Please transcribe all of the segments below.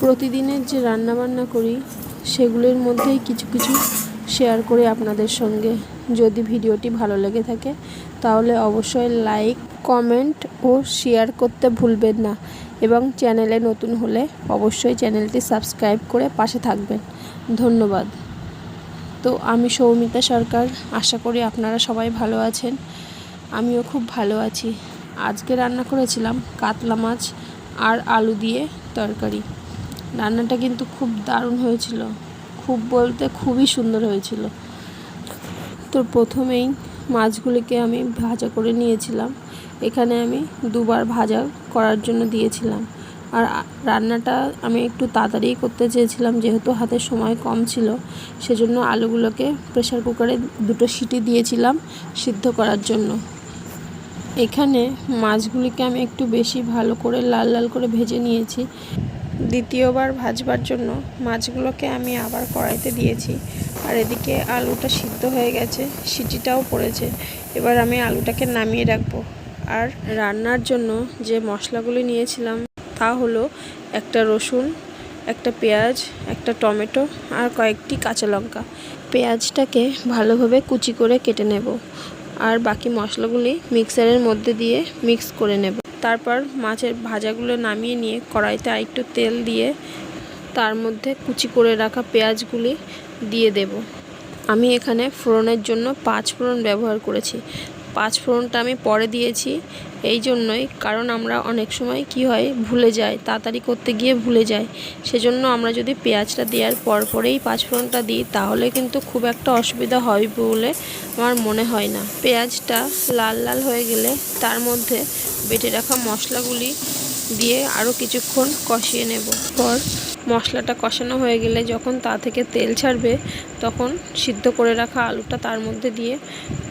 প্রতিদিনের যে রান্নাবান্না করি, সেগুলির মধ্যেই কিছু কিছু শেয়ার করি আপনাদের সঙ্গে। যদি ভিডিওটি ভালো লেগে থাকে, তাহলে অবশ্যই লাইক কমেন্ট ও শেয়ার করতে ভুলবেন না এবং চ্যানেলে নতুন হলে অবশ্যই চ্যানেলটি সাবস্ক্রাইব করে পাশে থাকবেন। ধন্যবাদ। তো আমি সৌমিতা সরকার, আশা করি আপনারা সবাই ভালো আছেন, আমিও খুব ভালো আছি। আজকে রান্না করেছিলাম কাতলা মাছ আর আলু দিয়ে তরকারি। রান্নাটা কিন্তু খুব দারুণ হয়েছিল। খুব বলতে খুবই সুন্দর হয়েছিল। তো প্রথমেই মাছগুলিকে আমি ভাজা করে নিয়েছিলাম। এখানে আমি দুবার ভাজা করার জন্য দিয়েছিলাম। আর রান্নাটা আমি একটু তাড়াতাড়ি করতে চেয়েছিলাম, যেহেতু হাতে সময় কম ছিল। সেজন্য আলুগুলোকে প্রেসার কুকারে দুটো সিটি দিয়েছিলাম সিদ্ধ করার জন্য। এখানে মাছগুলিকে আমি একটু বেশি ভালো করে লাল লাল করে ভেজে নিয়েছি। দ্বিতীয়বার ভাজবার জন্য মাছগুলোকে আমি আবার কড়াইতে দিয়েছি। আর এদিকে আলুটা সিদ্ধ হয়ে গেছে, সিটিটাও পড়েছে। এবার আমি আলুটাকে নামিয়ে রাখব। আর রান্নার জন্য যে মশলাগুলি নিয়েছিলাম তা হলো একটা রসুন, একটা পেঁয়াজ, একটা টমেটো আর কয়েকটি কাঁচা লঙ্কা। পেঁয়াজটাকে ভালোভাবে কুচি করে কেটে নেব। আর বাকি মশলাগুলি মিক্সারের মধ্যে দিয়ে মিক্স করে নেব। তারপর মাছের ভাজাগুলো নামিয়ে নিয়ে কড়াইতে আরেকটু তেল দিয়ে তার মধ্যে কুচি করে রাখা পেঁয়াজগুলি দিয়ে দেব। আমি এখানে ফোড়নের জন্য পাঁচ ফোড়ন ব্যবহার করেছি। পাঁচ ফোড়নটা আমি পরে দিয়েছি। এই জন্যই, কারণ আমরা অনেক সময় কি হয়, ভুলে যাই, তাড়াতাড়ি করতে গিয়ে ভুলে যাই। সেজন্য আমরা যদি পেঁয়াজটা দেওয়ার পর পরেই পাঁচ ফোড়নটা দিই, তাহলে কিন্তু খুব একটা অসুবিধা হয় বলে আমার মনে হয় না। পেঁয়াজটা লাল লাল হয়ে গেলে তার মধ্যে বেটে রাখা মশলাগুলি দিয়ে আরও কিছুক্ষণ কষিয়ে নেব। পর মশলাটা কষানো হয়ে গেলে যখন তা থেকে তেল ছাড়বে, তখন সিদ্ধ করে রাখা আলুটা তার মধ্যে দিয়ে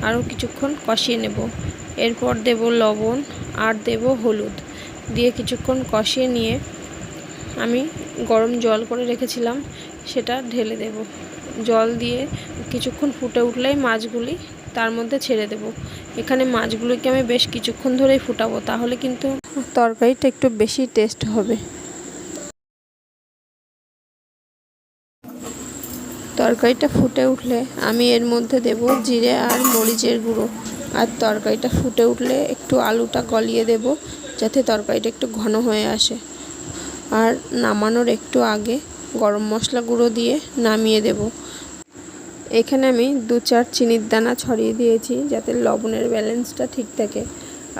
আরও কিছুক্ষণ কষিয়ে নেব। এরপর দেব লবণ আর দেব হলুদ। দিয়ে কিছুক্ষণ কষিয়ে নিয়ে আমি গরম জল করে রেখেছিলাম, সেটা ঢেলে দেব। জল দিয়ে কিছুক্ষণ ফুটে উঠলেই মাছগুলি তার মধ্যে ছেড়ে দেব। এখানে মাছগুলিকে আমি বেশ কিছুক্ষণ ধরেই ফুটাবো, তাহলে কিন্তু তরকারিটা একটু বেশি টেস্ট হবে। তরকারিটা ফুটে উঠলে আমি এর মধ্যে দেব জিরে আর মরিচের গুঁড়ো। আর তরকারিটা ফুটে উঠলে একটু আলুটা গলিয়ে দেব যাতে তরকারিটা একটু ঘন হয়ে আসে। আর নামানোর একটু আগে গরম মশলা গুঁড়ো দিয়ে নামিয়ে দেব। এখানে আমি দু চার চিনির দানা ছড়িয়ে দিয়েছি যাতে লবণের ব্যালেন্সটা ঠিক থাকে।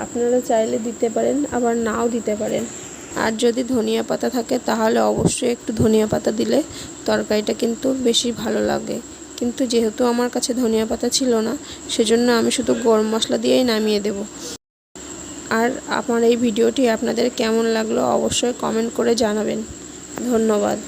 আপনারা চাইলে দিতে পারেন, আবার নাও দিতে পারেন। আর যদি ধনিয়া পাতা থাকে, তাহলে অবশ্যই একটু ধনিয়া পাতা দিলে তরকারিটা কিন্তু বেশি ভালো লাগে। কিন্তু যেহেতু আমার কাছে ধনিয়া পাতা ছিল না, সেজন্য আমি শুধু গরম মশলা দিয়েই নামিয়ে দেব। আর আমার এই ভিডিওটি আপনাদের কেমন লাগল অবশ্যই কমেন্ট করে জানাবেন। ধন্যবাদ।